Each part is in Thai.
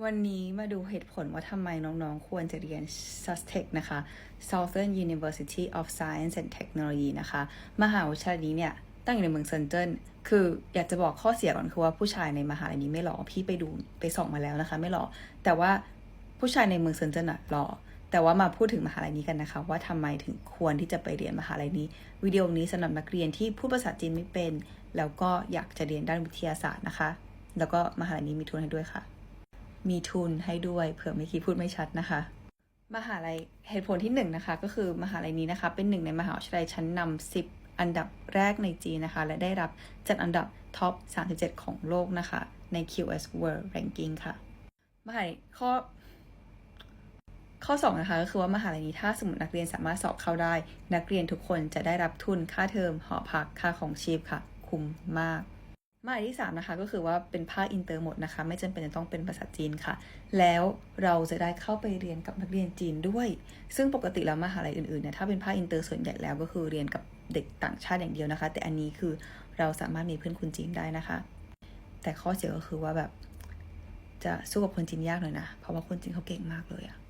วันนี้มาดูเหตุผลว่าทำไมน้องๆ ควรจะเรียน SUSTEC นะคะ Southern University of Science and Technology นะคะ มหาวิทยาลัยนี้เนี่ย ตั้งอยู่ในเมืองเซนเจิ้น คืออยากจะบอกข้อเสียก่อนคือว่าผู้ชายในมหาลัยนี้ไม่หล่อ พี่ไปดูไปส่องมาแล้วนะคะ ไม่หล่อ แต่ว่าผู้ชายในเมืองเซนเจิ้นอะหล่อ แต่ว่ามาพูดถึงมหาลัยนี้กันนะคะ ว่าทำไมถึงควรที่จะไปเรียนมหาลัยนี้ วิดีโอนี้สำหรับนักเรียนที่พูดภาษาจีนไม่เป็น แล้วก็อยากจะเรียนด้านวิทยาศาสตร์นะคะ แล้วก็มหาลัยนี้มีทุนให้ด้วยค่ะ มีทุนให้ด้วยเผื่อไม่คิดพูดไม่ชัดนะคะ มหาลัยเหตุผลที่หนึ่งนะคะก็คือมหาลัยนี้นะคะ เป็นหนึ่งในมหาวิทยาลัยชั้นนำ10 อันดับแรกในจีนนะคะ และได้รับจัดอันดับท็อป 37 ของโลกนะคะ ใน QS World Ranking ค่ะ มหาลัยข้อข้อ 2 นะคะก็คือว่ามหาลัยนี้ถ้าสมมตินักเรียนสามารถสอบเข้าได้ นักเรียนทุกคนจะได้รับทุนค่าเทอมหอพักค่าของชีพค่ะ คุ้มมาก มาลัยที่3นะคะก็คือว่าเป็นภาคอินเตอร์หมดนะคะ ไม่จำเป็นจะต้องเป็นภาษาจีนค่ะ แล้วเราจะได้เข้าไปเรียนกับนักเรียนจีนด้วย ซึ่งปกติแล้วมหาลัยอื่นๆเนี่ยถ้าเป็นภาคอินเตอร์ส่วนใหญ่แล้วก็คือเรียนกับเด็กต่างชาติอย่างเดียวนะคะ แต่อันนี้คือเราสามารถมีเพื่อนคนจีนได้นะคะ แต่ข้อเสียก็คือว่าแบบจะสู้กับคนจีนยากหน่อยนะ เพราะว่าคนจีนเขาเก่งมากเลยอะ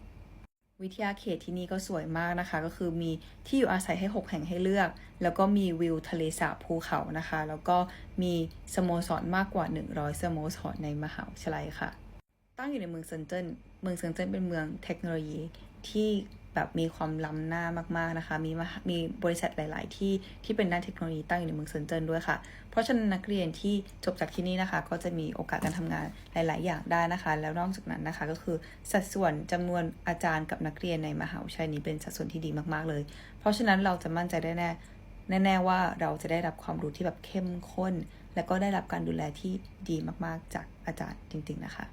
วิทยาเขตที่นี่ก็สวยมากนะคะ ก็คือมีที่อยู่อาศัยให้ 6 แห่งให้เลือก แล้วก็มีวิวทะเลสาบภูเขานะคะ แล้วก็มีสโมสรมากกว่า 100 สโมสรในมหาวิทยาลัยค่ะ ตั้งอยู่ในเมืองเซินเจิ้น เมืองเซินเจิ้นเป็นเมืองเทคโนโลยีที่ แบบมีความล้ำหน้ามากๆนะคะ มีมีบริษัทหลาย ๆ ที่ที่เป็นด้านเทคโนโลยีตั้งอยู่ในเมืองเซินเจิ้นด้วยค่ะ เพราะฉะนั้นนักเรียนที่จบจากที่นี่นะคะ ก็จะมีโอกาสการทำงานหลาย ๆ อย่างได้นะคะ แล้วนอกจากนั้นนะคะก็คือสัดส่วนจำนวนอาจารย์กับนักเรียนในมหาวิทยาลัยนี้เป็นสัดส่วนที่ดีมากๆเลย เพราะฉะนั้นเราจะมั่นใจได้แน่แน่ๆว่าเราจะได้รับความรู้ที่แบบเข้มข้น และก็ได้รับการดูแลที่ดีมากๆ จากอาจารย์จริง ๆ นะคะ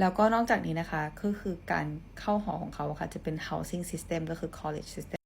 แล้วก็นอกจากนี้นะคะก็คือการเข้าหอของเขาค่ะจะเป็น housing system ก็คือ college system